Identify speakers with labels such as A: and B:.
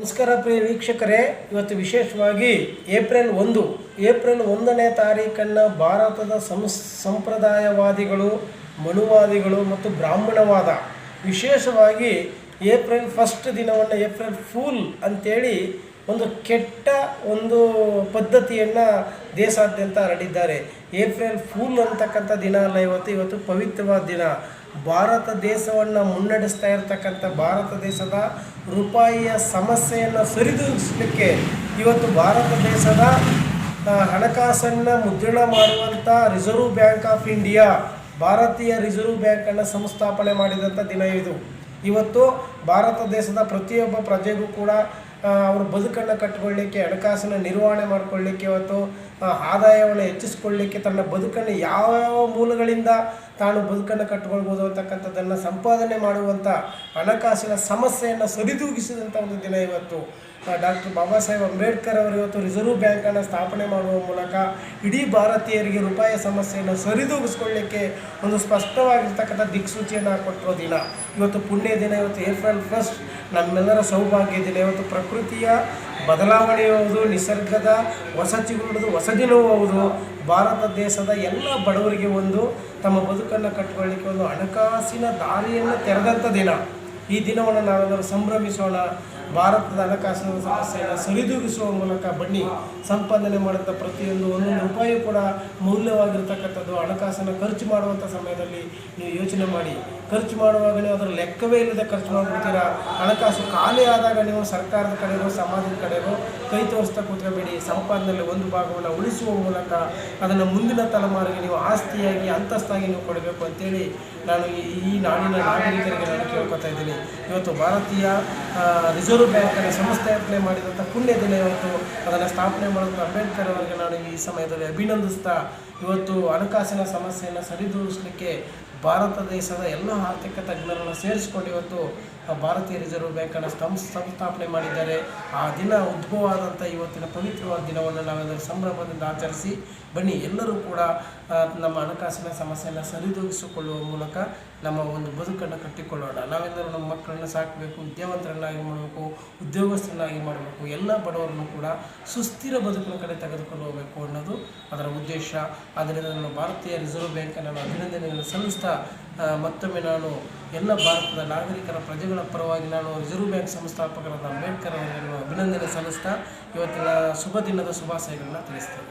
A: ನಮಸ್ಕಾರ ಪ್ರಿಯ ವೀಕ್ಷಕರೇ. ಇವತ್ತು ವಿಶೇಷವಾಗಿ ಏಪ್ರಿಲ್ ಒಂದು. ಏಪ್ರಿಲ್ ಒಂದನೇ ತಾರೀಕನ್ನು ಭಾರತದ ಸಂಸ್, ಸಂಪ್ರದಾಯವಾದಿಗಳು, ಮನುವಾದಿಗಳು ಮತ್ತು ಬ್ರಾಹ್ಮಣವಾದ, ವಿಶೇಷವಾಗಿ ಏಪ್ರಿಲ್ ಫಸ್ಟ್ ದಿನವನ್ನು ಏಪ್ರಿಲ್ ಫೂಲ್ ಅಂತೇಳಿ ಒಂದು ಕೆಟ್ಟ ಒಂದು ಪದ್ಧತಿಯನ್ನು ದೇಶಾದ್ಯಂತ ಹರಡಿದ್ದಾರೆ. ಏಪ್ರಿಲ್ ಫೂಲ್ ಅಂತಕ್ಕಂಥ ದಿನ ಅಲ್ಲ ಇವತ್ತು. ಇವತ್ತು ಪವಿತ್ರವಾದ ದಿನ. ಭಾರತ ದೇಶವನ್ನು ಮುನ್ನಡೆಸ್ತಾ ಇರತಕ್ಕಂಥ ಭಾರತ ದೇಶದ ರೂಪಾಯಿಯ ಸಮಸ್ಯೆಯನ್ನು ಸರಿದೂಗಿಸಲಿಕ್ಕೆ ಇವತ್ತು ಭಾರತ ದೇಶದ ಹಣಕಾಸನ್ನು ಮುದ್ರಣ ಮಾಡುವಂಥ ರಿಸರ್ವ್ ಬ್ಯಾಂಕ್ ಆಫ್ ಇಂಡಿಯಾ ಭಾರತೀಯ ರಿಸರ್ವ್ ಬ್ಯಾಂಕನ್ನು ಸಂಸ್ಥಾಪನೆ ಮಾಡಿದಂಥ ದಿನ ಇದು. ಇವತ್ತು ಭಾರತ ದೇಶದ ಪ್ರತಿಯೊಬ್ಬ ಪ್ರಜೆಗೂ ಕೂಡ ಅವರು ಬದುಕನ್ನು ಕಟ್ಟಿಕೊಳ್ಳಿಕ್ಕೆ ಹಣಕಾಸನ್ನು ನಿರ್ವಹಣೆ ಮಾಡಿಕೊಳ್ಳಿಕ್ಕೆ ಇವತ್ತು ಆದಾಯವನ್ನು ಹೆಚ್ಚಿಸ್ಕೊಳ್ಳಿಕ್ಕೆ ತನ್ನ ಬದುಕನ್ನು ಯಾವ ಯಾವ ಮೂಲಗಳಿಂದ ತಾನು ಬದುಕನ್ನು ಕಟ್ಟಿಕೊಳ್ಬೋದು ಅಂತಕ್ಕಂಥದ್ದನ್ನು ಸಂಪಾದನೆ ಮಾಡುವಂಥ ಹಣಕಾಸಿನ ಸಮಸ್ಯೆಯನ್ನು ಸರಿದೂಗಿಸಿದಂಥ ಒಂದು ದಿನ ಇವತ್ತು. ಡಾಕ್ಟರ್ ಬಾಬಾ ಸಾಹೇಬ್ ಅಂಬೇಡ್ಕರ್ ಅವರು ಇವತ್ತು ರಿಸರ್ವ್ ಬ್ಯಾಂಕನ್ನು ಸ್ಥಾಪನೆ ಮಾಡುವ ಮೂಲಕ ಇಡೀ ಭಾರತೀಯರಿಗೆ ರೂಪಾಯಿ ಸಮಸ್ಯೆಯನ್ನು ಸರಿದೂಗಿಸ್ಕೊಳ್ಳಿಕ್ಕೆ ಒಂದು ಸ್ಪಷ್ಟವಾಗಿರ್ತಕ್ಕಂಥ ದಿಕ್ಸೂಚಿಯನ್ನು ಕೊಟ್ಟಿರೋ ದಿನ. ಇವತ್ತು ಪುಣ್ಯ ದಿನ, ಇವತ್ತು ಏಪ್ರಿಲ್ ಫಸ್ಟ್ ನಮ್ಮೆಲ್ಲರ ಸೌಭಾಗ್ಯ ದಿನ, ಇವತ್ತು ಪ್ರಕೃತಿಯ ಬದಲಾವಣೆಯೂ ಹೌದು ನಿಸರ್ಗದ ಹೊಸ ದಿನವೂ ಹೌದು ಭಾರತ ದೇಶದ ಎಲ್ಲ ಬಡವರಿಗೆ ಒಂದು. ತಮ್ಮ ಬದುಕನ್ನು ಕಟ್ಟಿಕೊಳ್ಳಿಕ್ಕೆ ಒಂದು ಹಣಕಾಸಿನ ದಾರಿಯನ್ನು ತೆರೆದಂಥ ದಿನ. ಈ ದಿನವನ್ನು ನಾವೆಲ್ಲರೂ ಸಂಭ್ರಮಿಸೋಣ. ಭಾರತದ ಹಣಕಾಸಿನ ಸಮಸ್ಯೆಯನ್ನು ಸರಿದೂಗಿಸುವ ಮೂಲಕ ಬನ್ನಿ, ಸಂಪಾದನೆ ಮಾಡುತ್ತಾ ಪ್ರತಿಯೊಂದು ಒಂದೊಂದು ರೂಪಾಯಿ ಕೂಡ ಮೌಲ್ಯವಾಗಿರ್ತಕ್ಕಂಥದ್ದು ಹಣಕಾಸನ್ನು ಖರ್ಚು ಮಾಡುವಂಥ ಸಮಯದಲ್ಲಿ ನೀವು ಯೋಚನೆ ಮಾಡಿ. ಖರ್ಚು ಮಾಡುವಾಗ ನೀವು ಅದರ ಲೆಕ್ಕವೇ ಇಲ್ಲದೆ ಖರ್ಚು ಮಾಡಿಬಿಡ್ತೀರಾ? ಹಣಕಾಸು ಖಾಲಿ ಆದಾಗ ನೀವು ಸರ್ಕಾರದ ಕಡೆಗೂ ಸಮಾಜದ ಕಡೆಗೂ ಕೈ ತೋರಿಸ್ತಾ ಕೂತ್ಕೋಬೇಡಿ. ಸಂಪಾದನೆಯಲ್ಲಿ ಒಂದು ಭಾಗವನ್ನು ಉಳಿಸುವ ಮೂಲಕ ಅದನ್ನು ಮುಂದಿನ ತಲೆಮಾರಿಗೆ ನೀವು ಆಸ್ತಿಯಾಗಿ, ಅಂತಸ್ತಾಗಿ ನೀವು ಕೊಡಬೇಕು ಅಂತೇಳಿ ನಾನು ಈ ನಾಡಿನ ನಾಗರಿಕರಿಗೆ ನಾನು ಕೇಳ್ಕೊತಾ ಇದ್ದೀನಿ. ಇವತ್ತು ಭಾರತೀಯ ರಿಸರ್ವ್ ಬ್ಯಾಂಕನ್ನು ಸಂಸ್ಥೆ ಮಾಡಿದಂಥ ಪುಣ್ಯ ದಿನ ಇವತ್ತು. ಅದನ್ನು ಸ್ಥಾಪನೆ ಮಾಡಿದಂಥ ಅಂಬೇಡ್ಕರ್ ಅವರಿಗೆ ನಾನು ಈ ಸಮಯದಲ್ಲಿ ಅಭಿನಂದಿಸ್ತಾ, ಇವತ್ತು ಹಣಕಾಸಿನ ಸಮಸ್ಯೆಯನ್ನು ಸರಿದೂಗಿಸಲಿಕ್ಕೆ ಭಾರತ ದೇಶದ ಎಲ್ಲ ಆರ್ಥಿಕ ತಜ್ಞರನ್ನು ಸೇರಿಸಿಕೊಂಡು ಇವತ್ತು ಭಾರತೀಯ ರಿಸರ್ವ್ ಬ್ಯಾಂಕನ್ನು ಸ್ಥಂ, ಸಂಸ್ಥಾಪನೆ ಮಾಡಿದ್ದಾರೆ. ಆ ದಿನ ಉದ್ಭವ ಆದಂಥ ಇವತ್ತಿನ ಪವಿತ್ರವಾದ ದಿನವನ್ನು ನಾವೆಲ್ಲರೂ ಸಂಭ್ರಮದಿಂದ ಆಚರಿಸಿ, ಬನ್ನಿ ಎಲ್ಲರೂ ಕೂಡ ನಮ್ಮ ಹಣಕಾಸಿನ ಸಮಸ್ಯೆಯನ್ನು ಸರಿದೂಗಿಸಿಕೊಳ್ಳುವ ಮೂಲಕ ನಮ್ಮ ಒಂದು ಬದುಕನ್ನು ಕಟ್ಟಿಕೊಳ್ಳೋಣ. ನಾವೆಲ್ಲರೂ ನಮ್ಮ ಮಕ್ಕಳನ್ನು ಸಾಕಬೇಕು ವಿದ್ಯಾವಂತರನ್ನಾಗಿ ಮಾಡಬೇಕು, ಉದ್ಯೋಗಸ್ಥರನ್ನಾಗಿ ಮಾಡಬೇಕು, ಎಲ್ಲ ಬಡವರನ್ನು ಕೂಡ ಸುಸ್ಥಿರ ಬದುಕಿನ ಕಡೆ ತೆಗೆದುಕೊಂಡು ಹೋಗಬೇಕು ಅನ್ನೋದು ಅದರ ಉದ್ದೇಶ. ಆದ್ದರಿಂದ ನಾನು ಭಾರತೀಯ ರಿಸರ್ವ್ ಬ್ಯಾಂಕನ್ನು ನಾನು ಅಭಿನಂದನೆಯನ್ನು ಸಲ್ಲಿಸ್ತಾ ಮತ್ತೊಮ್ಮೆ ನಾನು ಎಲ್ಲ ಭಾರತದ ನಾಗರಿಕರ ಪ್ರಜೆಗಳ ಪರವಾಗಿ ನಾನು ರಿಸರ್ವ್ ಬ್ಯಾಂಕ್ ಸಂಸ್ಥಾಪಕರಾದ ಅಂಬೇಡ್ಕರ್ ಅವರನ್ನು ನಾನು ಅಭಿನಂದನೆ ಸಲ್ಲಿಸ್ತಾ, ಇವತ್ತಿನ ಶುಭ ದಿನದ ಶುಭಾಶಯಗಳನ್ನ ತಿಳಿಸ್ತೇನೆ.